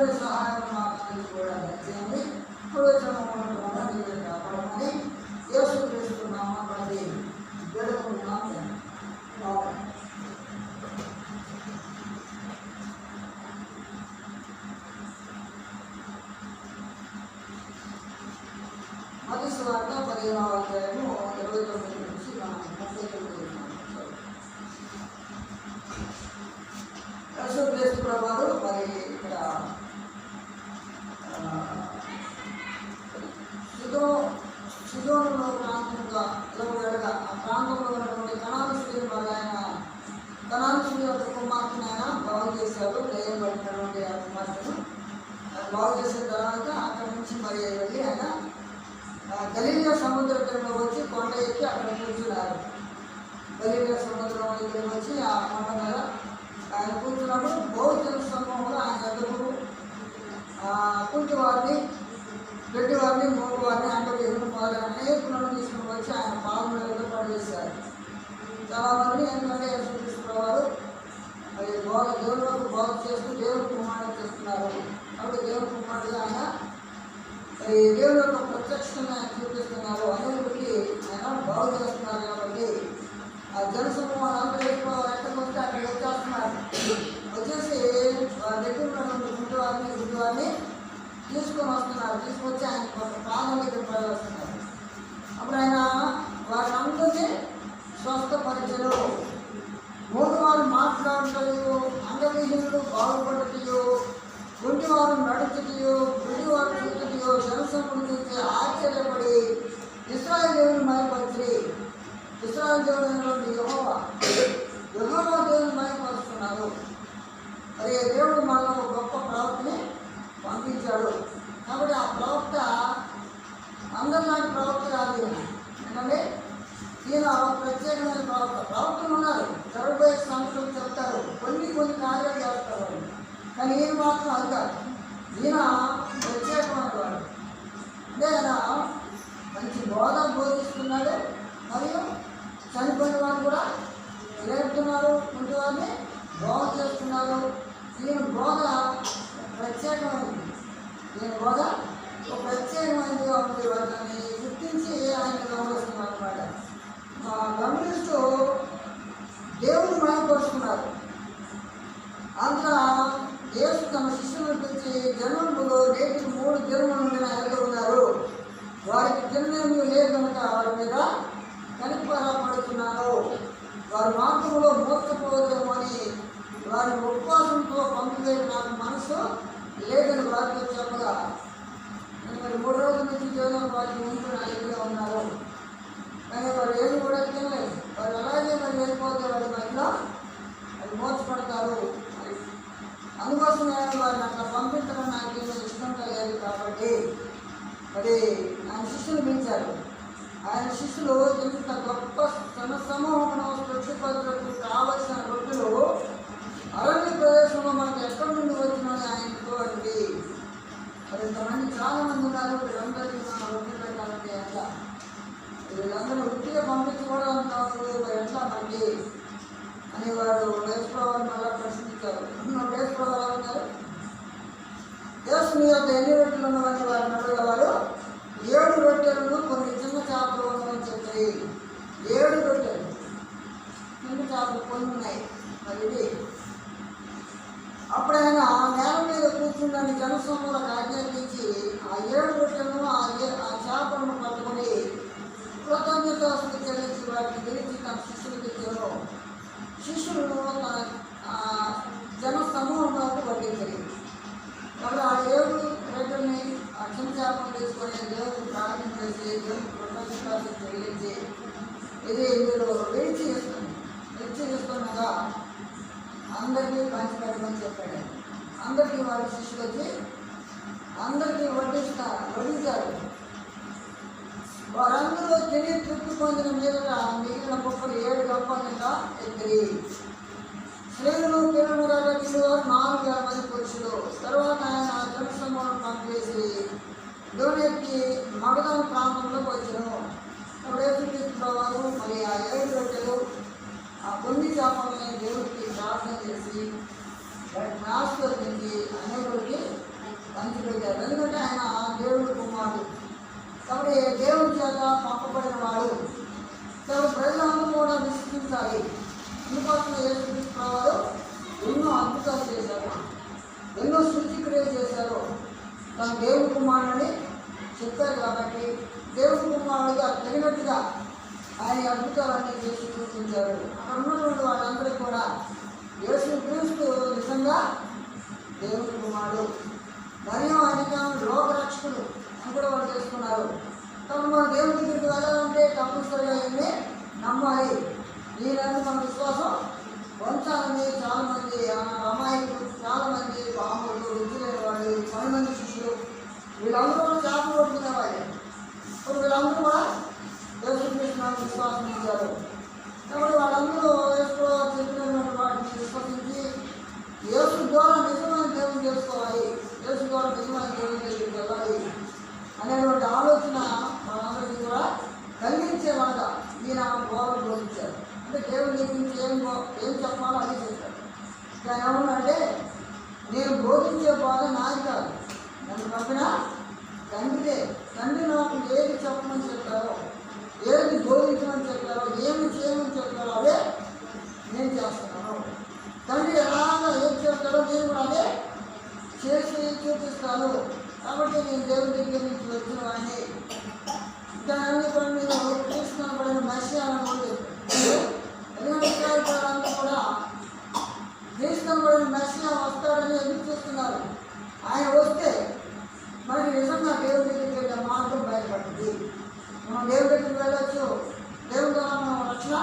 దేవుని సహాయం మాకు అందరికీ కూడా దయచేయండి ఇప్పుడు వచ్చిన మమ్మల్ని మీరు కాపాడమని యేసు క్రీస్తున్నామా ప్రతి వేడుకుంటున్నాం ఆమేన్. మత స్వార్థ పదిహేనవ అధ్యాయము ఇరవై తొమ్మిది నుంచి మనం ముప్పై తొమ్మిది క్రీస్తు ప్రభావాలు మరి ఇక్కడ ఆ, సిదో సిదోనులో ప్రాంతంగా పిలవబడగా ఆ ప్రాంతంలో ఉన్నటువంటి కణాలు స్త్రీ మరి ఆయన కణాలు స్త్రీ యొక్క కుమార్తెను ఆయన బాగు చేశాడు దయ్యబడినటువంటి ఆ కుమార్తెను అది బాగు చేసిన తర్వాత అక్కడి నుంచి మరి వెళ్ళి ఆయన గలీల సముద్ర తీరంలో వచ్చి ఎక్కి అక్కడ కూర్చున్నారు. గలీల సముద్రం దగ్గరికి వచ్చి ఆ కొండ మీద ఆయన కూర్చున్నప్పుడు బహుజన సమూహంలో ఆయన దగ్గరకు కుంటి వారిని గడ్డి వారిని మూడు వారిని అంటే ఎదురు మొదలైన అనేకులను తీసుకుని వచ్చి ఆయన పాలన పడేశారు చాలా మంది ఎందుకంటే యేసుక్రీస్తు వారు మరి బోధ దేవుని వరకు బోధ చేస్తూ దేవుని కుమారుడు చేస్తున్నారు కాబట్టి దేవుని కుమారుడుగా ఆయన మరి దేవుని యొక్క ప్రత్యక్షంగా ఆయన చూపిస్తున్నారు అనేకుడికి ఆయన బాగు చేస్తున్నారు కాబట్టి ఆ జనసమూహం అందరూ వెళ్ళిపోవాలి ఎక్కడికి వస్తే అక్కడికి వచ్చేస్తున్నారు వచ్చేసి వారి దగ్గర ఉన్నటువంటి గుడ్డు వారిని గుడ్డు వారిని తీసుకొని వస్తున్నారు. తీసుకొచ్చి ఆయన కొంత ప్రాణం దగ్గర ప్రవేశిస్తున్నారు అప్పుడు ఆయన వారి అందరినీ స్వస్థపరిచరు. మూడు వారు మాట్లాడటయో అంగవిహీనుడు వారు నడుచుటయు గుడి గుడివారు చూచుటయో జనసముడు చూసి ఆశ్చర్యపడి ఇస్రాయల్ దేవుని మయపరిచి ఇస్రాయల్ దేవుడైనటువంటి యహోవా యహోవా దేవుని మయపరుస్తున్నారు మరి దేవుడు మా ఒక గొప్ప ప్రవక్తని పంపించాడు కాబట్టి ఆ ప్రవక్త అందరిలాంటి ప్రవక్త కాదు ఈయన. ఎందుకంటే ఈయన ఒక ప్రత్యేకమైన ప్రవక్త ప్రవక్తలు ఉన్నారు జరగబోయే సంవత్సరం చెప్తారు కొన్ని కొన్ని కార్యాలు చేస్తారు వాళ్ళు. కానీ ఈయన మాత్రం అది కాదు ఈయన ప్రత్యేకమైన వాడు అంటే ఆయన మంచి బోధ బోధిస్తున్నాడు మరియు చనిపోయిన వారు కూడా లేపుతున్నారు ఉంటే వారిని బోధ చేస్తున్నారు ఈయన బోధ ప్రత్యేకమైనది నేను బోధ ఒక ప్రత్యేకమైనదిగా ఉంది వాళ్ళని గుర్తించి ఆయన గమనిస్తున్నాను అనమాట గమనిస్తూ దేవుడు మయపరుస్తున్నారు అంతా యేసు తమ శిష్యులను పిలిచి జన్మంలో నేటికి మూడు దినముల నుండి ఉన్నారు? వారికి తిననేమి లేదు కనుక వారి మీద కనిపడపడుతున్నారు వారి మార్గంలో మోసపోదేమో అని వారి ఉపవాసంతో పంపివేయ ఆయన ఆ నేల మీద కూర్చుండని జనసమూలకు ఆజ్ఞాపించి ఆ ఏడు రొట్టెలను ఆ ఆ చేపలను పట్టుకొని కృతజ్ఞతాస్తులు చెల్లించి వాటిని పిలిచి తన శిష్యులకి ఇచ్చారు శిష్యులు తన జన సమూహంలో వడ్డించారు వాళ్ళు ఆ ఏడు రొట్టెల్ని ఆ చిన్న చేపలు తీసుకొని దేవుడు ప్రార్థన చేసి దేవుడు కృతజ్ఞతాస్తులు చెల్లించి ఇది మీరు వేచి చేస్తుంది వేచి చేస్తుండగా అందరికీ పంచిపెట్టమని చెప్పాడు. అందరికీ వాళ్ళ శిష్యులు వచ్చి అందరికీ వడ్డిస్తా వడ్డించారు వారందరూ తిని తృప్తి పొందిన మీదట మిగిలిన గొప్పలు ఏడు గొప్పలుగా ఎత్తిరి. స్త్రీలు పిల్లలు రజులు నాలుగు వేల మంది పురుషులు. తర్వాత ఆయన జనసమూహం పంపేసి దోనెక్కి మగదాన ప్రాంతంలోకి వచ్చాను అప్పుడు యేసుక్రీస్తు మరి ఆ ఏడు రొట్టెలు ఆ కొన్ని చేపల్ని దేవుడికి ప్రార్థన చేసి వాటిని ఆశీర్వదించి అనేకుడికి పంచిపెట్టారు. ఎందుకంటే ఆయన దేవుడి కుమారుడు. కాబట్టి దేవుడి చేత పంపబడిన వాడు? కాబట్టి ప్రజలను కూడా విశ్వసించాలి అందుకోసం యేసుక్రీస్తు ఎన్నో అద్భుతాలు చేశారు. ఎన్నో సూచిక్రియలు చేశారు. తన దేవుడి కుమారుని చెప్పారు కాబట్టి దేవుడి కుమారుడుగా తగినట్టుగా ఆయన అద్భుతాలన్నీ చేసి చూపించారు అక్కడ ఉన్నటువంటి వాళ్ళందరూ కూడా యేసు క్రీస్తు నిజంగా దేవుని కుమారుడు. మరియు ఆయన లోకరక్షకుడు అని కూడా వాళ్ళు చేసుకున్నారు కాబట్టి మన దేవుని దగ్గరికి వెళ్ళాలంటే కంపల్సరిగా ఏమి నమ్మాలి? దీనిలో మన విశ్వాసం వంచాలని చాలామంది అమాయకులు చాలామంది బాంబులు రుచి వాళ్ళు పది మంది శిష్యులు వీళ్ళందరూ కూడా చేపలు పట్టుకునే వాళ్ళే. ఇప్పుడు వీళ్ళందరూ కూడా యేసుకృష్ణ విశ్వాసం ఇచ్చారు కాబట్టి వాళ్ళందరూ విశ్వసించి యేసు ద్వారా నిజమైన దేవుని చేసుకోవాలి యేసు ద్వారా నిజమైన దేవుని దగ్గరికి వెళ్ళాలి అనేటువంటి ఆలోచన మనందరికీ కూడా కలిగించేలాగా ఈయన బోధన బోధించారు అంటే దేవుని గురించి ఏం ఏం చెప్పాలో అది చెప్పారు కానీ ఏమన్నంటే నేను బోధించే బాధ నాది కాదు నన్ను పంపిన తండ్రిదే తండ్రి నాకు ఏది చెప్పమని చెప్పారో ఏది బోధించమని చేసి చూపిస్తాను కాబట్టి నేను దేవుడి దగ్గర నుంచి వచ్చిన వాడిని. దాన్ని కూడా నేను తీసుకున్నబడిన మత్స్యాలను ఎందుకంటే ఇస్రాయేల్ కూడా తీసుకున్నబడిన మత్స్య వస్తాడని ఎదురు చూస్తున్నారు? ఆయన వస్తే మనకి నిజంగా దేవుడి దగ్గరికి వెళ్ళే మార్గం బయటపడుతుంది మనం దేవుడి దగ్గర వెళ్ళొచ్చు దేవుడి ద్వారా మనం రక్షణ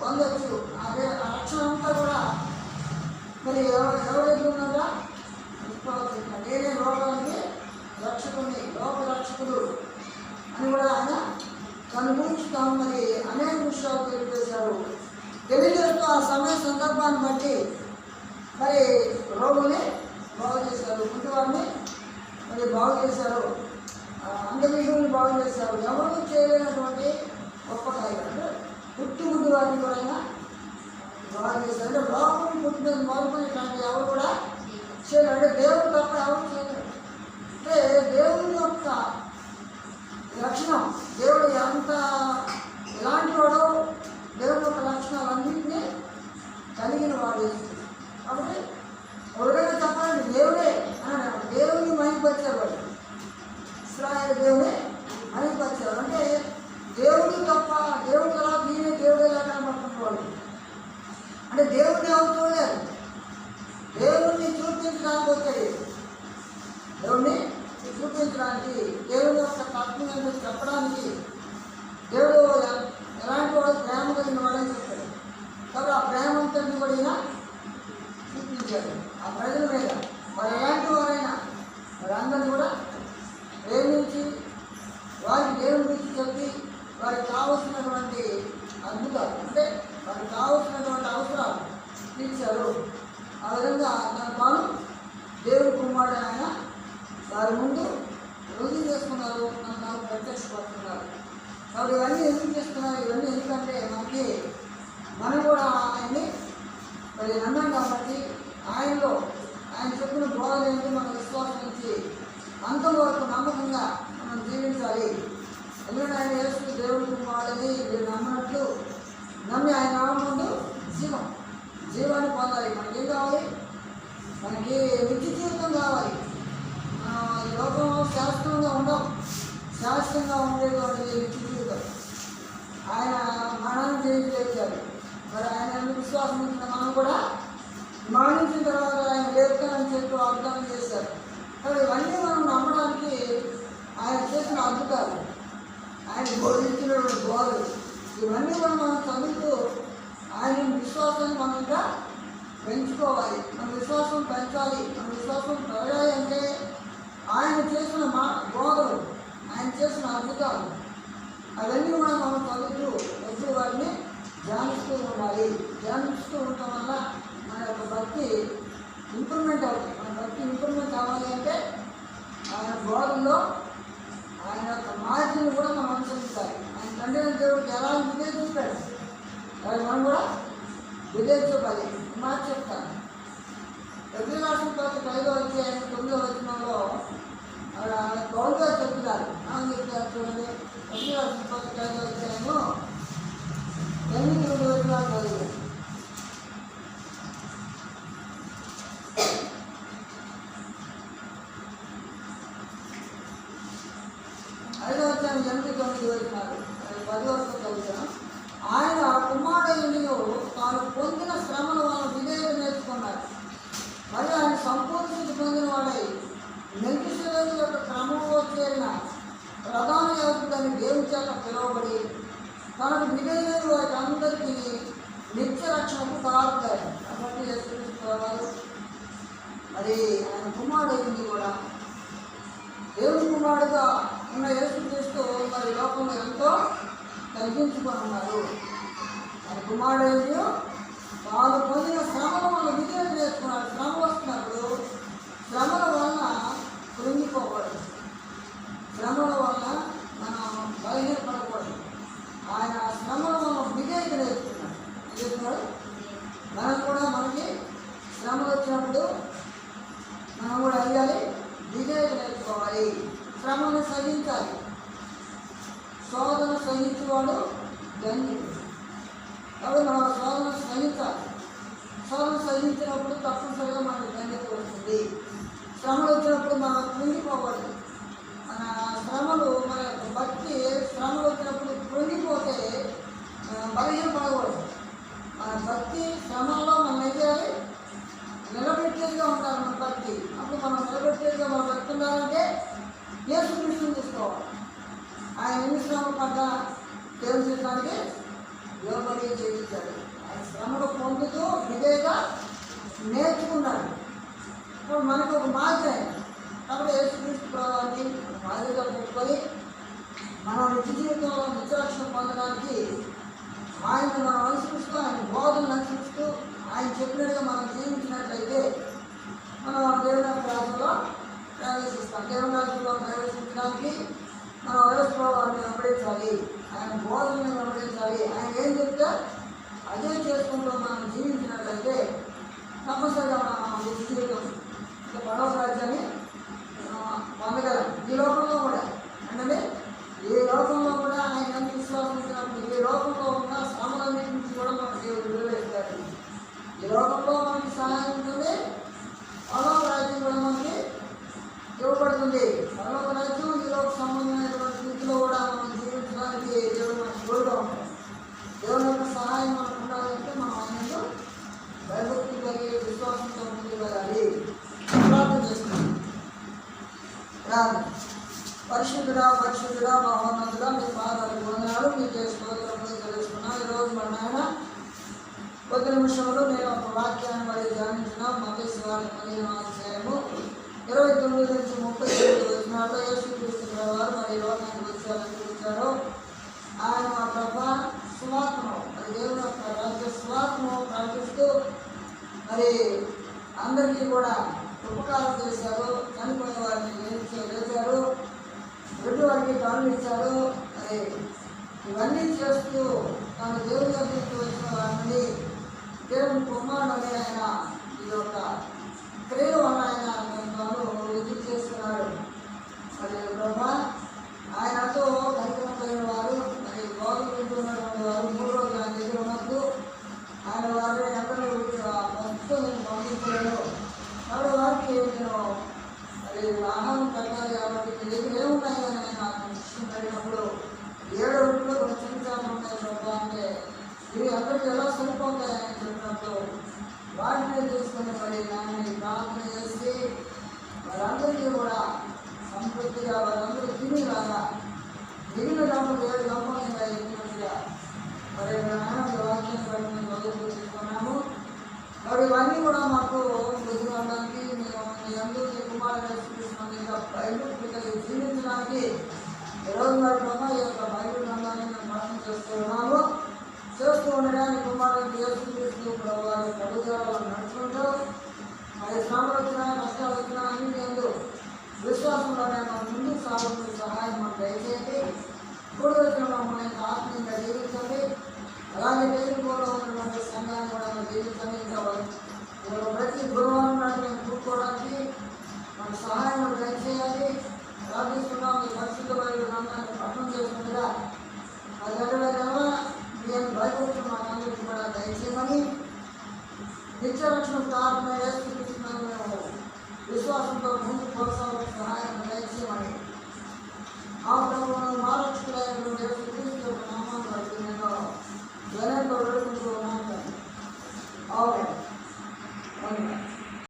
పొందొచ్చు అదే ఆ రక్షణ అంతా కూడా మరి ఎవరు ఎవరి దగ్గర ఉన్నదా విశ్వాసం నేనే లోకానికి రక్షకుని లోక రక్షకుడు అని కూడా ఆయన తన గురించి తాను మరి అనేక విషయాలు తెలియజేశారు తెలియజేస్తూ ఆ సమయ బట్టి మరి రోగుని బాగు చేశారు గుడ్డివారిని మరి బాగు చేశారు. ఆ, బాగు చేశారు. ఎవరు చేయలేనటువంటి గొప్ప కార్యం అంటే పుట్టి గుడ్డి కూడా బాగు చేశారు. అంటే లోపలి పుట్టిన మొదలుకునేటువంటి ఎవరు కూడా చేయలేరు. అంటే దేవుడు తప్ప ఎవరు చేయలేరు. అంటే దేవుని యొక్క లక్షణం కలిగిన కాబట్టి ఎవరైనా చెప్పాలి దేవుడే అని అన్నాడు. దేవుని మైపరిచారు ఇస్రాయల్ దేవుడే మైపరిచారు అంటే దేవుడు తప్ప దేవుడు ఎలా నేనే దేవుడే ఎలా కనబడుతున్నవాడు అంటే దేవుడిని ఎవరు దేవుణ్ణి చూపించడానికి వచ్చాయి దేవుణ్ణి చూపించడానికి దేవుని యొక్క తత్వం చెప్పడానికి దేవుడు ఎలాంటి వాడు ప్రేమ కలిగిన వాడని చెప్పాడు కాబట్టి ఆ ప్రేమ అంతటిని కూడా ఈయన చూపించాడు ఆ ప్రజల మీద. మరి ఎలాంటి వారైనా వారందరినీ కూడా ప్రేమించి వారి దేవుని గురించి చెప్పి వారికి కావలసినటువంటి అద్భుతాలు అంటే వారికి కావలసినటువంటి అవసరాలు తీర్చారు. ఆ విధంగా తన తాను దేవుడు కుమారుడు ఆయన వారి ముందు రుజువు చేసుకున్నారు నన్ను నాకు ప్రత్యక్షపడుతున్నారు కాబట్టి ఇవన్నీ ఎందుకు చేస్తున్నారు? ఇవన్నీ ఎందుకంటే మనకి మనం కూడా ఆయన్ని మరి నమ్మాం కాబట్టి ఆయనలో ఆయన చెప్పిన బోధన ఏంటి మనం విశ్వాసం ఇచ్చి అంతవరకు నమ్మకంగా మనం జీవించాలి. ఎందుకంటే ఆయన యేసు దేవుడి కుమారుడని మీరు నమ్మినట్లు నమ్మి ఆయన నామం జీవం. జీవాన్ని పొందాలి. మనకి ఏం కావాలి? మనకి నిత్య జీవితం కావాలి. ఈ లోకం శాశ్వతంగా ఉండవు శాశ్వతంగా ఉండేటువంటి నిత్య జీవితం. ఆయన మరణాన్ని జీవించారు మరి ఆయన విశ్వాసం ఇచ్చిన మనం కూడా మరణించిన తర్వాత ఆయన లేపుతానని చెప్పి వాగ్దానం చేశారు. కానీ ఇవన్నీ మనం నమ్మడానికి ఆయన చేసిన అద్భుతాలు. ఆయన బోధించిన బోధలు. ఇవన్నీ కూడా మనం చదువుతూ ఆయన విశ్వాసాన్ని మనం ఇంకా పెంచుకోవాలి. మన విశ్వాసం పెంచాలి. మన విశ్వాసం పెరగాలి అంటే ఆయన చేసిన మా బోధలు ఆయన చేసిన అద్భుతాలు. అవన్నీ కూడా మనం చదువుతూ ఎప్పుడు వారిని ధ్యానిస్తూ ఉండాలి. ధ్యానిస్తూ ఉండటం వల్ల మన యొక్క భక్తి ఇంప్రూవ్మెంట్ అవుతుంది. మన భక్తి ఇంప్రూవ్మెంట్ అవ్వాలి అంటే ఆయన బోధనలో ఆయన యొక్క మార్జిని కూడా మనం అనుసరించాలి ఆయన తండ్రి దేవుడికి ఎలా ఉంటుందో చూస్తాడు. అది మనం కూడా విజయ్ చూపాలి మాట చెప్తాను. ఎదురు రాసిన తర్వాత ఐదో అధ్యాయం తొమ్మిదో వచ్చినంలో అక్కడ గౌరవ చెప్తున్నారు. ఆమె చెప్తారు చూడండి. ఎన్ని పత్రికలు వచ్చాయేమో ఎన్ని రెండు వచనాలు చదివారు ఐదో మెల్కిసేవకు యొక్క క్రమంలో చేరిన ప్రధాన యాజకుడని దేవుని చేత పిలువబడి తనకు విధేయులు వారికి అందరికీ నిత్య రక్షణకు కారుతారు కాబట్టి యేసుక్రీస్తు మరి ఆయన కుమారుడు కూడా. దేవుని కుమారుడుగా ఉన్న యేసుక్రీస్తు మరి లోకంలో ఎంతో తగ్గించుకొని ఉన్నారు మరి కుమారుడు వాళ్ళు పొందిన శ్రమల వల్ల విజయం చేసుకున్నారు. శ్రమ వస్తున్నారు. యేసుక్రీస్తు ప్రభావాన్ని మాదిరిగా పెట్టుకొని మన నిత్య జీవితంలో నిత్యాక్షణ పొందడానికి ఆయన మనం అనుసరిస్తూ ఆయన బోధనలు అనుసరిస్తూ ఆయన చెప్పినట్టుగా మనం జీవించినట్లయితే మనం దేవుని రాజులో ప్రవేశిస్తాం. దేవుని రాజ్యంలో ప్రవేశించడానికి మనం వయస్సువారిని వెంబడించాలి. ఆయన బోధనని వెంబడించాలి. ఆయన ఏం చెప్తే అదే చేసుకుంటూ మనం జీవించినట్లయితే తప్పనిసరిగా మనం నిత్య జీవితం ఇంకా పడవ రాజ్యాన్ని ఆ, పొందగలం ఈ లోకంలో కూడా అంటే ఈ లోకంలో కూడా ఆయన ఎంత విశ్వాసం ఉంచినప్పుడు ఈ లోకంలో ఉన్న శ్రమలన్నిటి నుంచి కూడా మనకు దేవుడు విడుదలేస్తాడు ఈ లోకంలో మనకి సహాయం ఉంటుంది పరలోక రాజ్యం కూడా మనకి ఇవ్వబడుతుంది పరలోక రాజ్యం ఈ లోక సంబంధమైనటువంటి స్థితిలో కూడా మనం జీవించడానికి దేవుడు మనకు తోడుగా ఉంటాడు దేవుని యొక్క సహాయం మనకు ఉండాలంటే మనం ఆయనలో భయభక్తి కలిగి విశ్వాసంతో ముందుకు వెళ్ళాలి ప్రార్థన చేస్తున్నాం ప్రార్థన పరిశుద్ధుడా పరిశుద్ధుడా మహోన్నతుడా మీ పాదాలు వందనాలు మీకు స్తోత్రములు తెలుసుకున్నాను ఈరోజు మన నాయన కొద్ది నిమిషంలో నేను ఒక వాక్యాన్ని మరి ధ్యానించిన మతేశ్వరాన్ని పదిహేను అధ్యాయము ఇరవై తొమ్మిది నుంచి ముప్పై తొమ్మిది వచ్చినాల్లో యేసుక్రీస్తు వారు మరి లోకానికి వచ్చారని చూశారు ఆయన మా ప్రభ సువాత్మను మరి దేవుని యొక్క రాజ్య సువాత్మను ప్రకటిస్తూ మరి అందరికీ కూడా ఉపకారం చేశారు చనిపోయిన వారిని లేచారు. రెండు వారికి పనులు ఇచ్చారు మరి ఇవన్నీ చేస్తూ తాను దేవుని దగ్గరికి వచ్చిన వారిని దేవుని కుమారుడు ఆయన ఈ యొక్క క్రియలు ఆయన తాను రుజువు చేస్తున్నాడు మరి బ్రహ్మ ఆయనతో కనికరం కలిగిన వారు మరి గోధుమ వింటున్నటువంటి వారు మూడు రోజులు ఆయన దగ్గర ఉన్నప్పుడు ఆయన వారిని ఎక్కడ మొత్తం పంపించలేదు కాబట్టి వారికి నేను మరి ఆహారం పెట్టాలి కాబట్టి మీ దగ్గర అని నేను నాకు ఏడు రూపులు కొన్ని చిన్నచాలు ఉంటాయి చూద్దా అంటే ఇవి అందరికీ ఎలా సరిపోతాయని చెప్పినప్పుడు వాటిని తీసుకుని మరి దాన్ని ప్రార్థన చేసి వారందరికీ కూడా సంతృప్తిగా వారందరూ తినేలాగా మిగిలిన డబ్బులు ఏడు డబ్బులు ఎక్కినట్టుగా మరి నాయన వాక్యం పడిన మేము తీసుకున్నాము మరి ఇవన్నీ కూడా మాకు బుద్ధి రావడానికి మేము మీ అందరూ మీ కుమారుడు చూసిన బైబిల్ కలిగి జీవించడానికి ఈరోజు మరి బ్రహ్మ ఈ యొక్క బైబిల్ గ్రంథాన్ని మేము పఠనం చేస్తూ ఉన్నాము చేస్తూ ఉండడానికి కుమారుడు యేసుక్రీస్తు వారి ప్రభుత్వాలు నడుచుకుంటూ మరి శ్రమలు వచ్చినా కష్టాలు వచ్చినా అన్ని ఎందు విశ్వాసంలోనే మనం ముందుకు సాగుతున్న సహాయం మాకు దయచేసి ఇప్పుడు వచ్చిన మమ్మల్ని ఆత్మీయంగా జీవించండి అలాగే దేవుడిలో ఉన్నటువంటి సంఘాన్ని కూడా మనం జీవించండి ఇంకా ప్రతి గురువారం నాడు మేము కూర్చోవడానికి మాకు సహాయం చేయాలి ప్రార్థిస్తున్నాం మీ పరిశుద్ధమైన నామాన్ని పఠనం చేస్తుండగా అది అడగలేదేమో నేను భయపడుతున్నాను అందరికీ కూడా దయచేయమని నిత్యరక్షణ కారణమే చూపించుకున్నాను మేము విశ్వాసంతో ముందు కొనసాగడం సహాయం దయచేయమని. ఆ ప్రభుత్వం మారక్షకులైన క్రీస్తు యొక్క ఉన్నాను. అవును అవును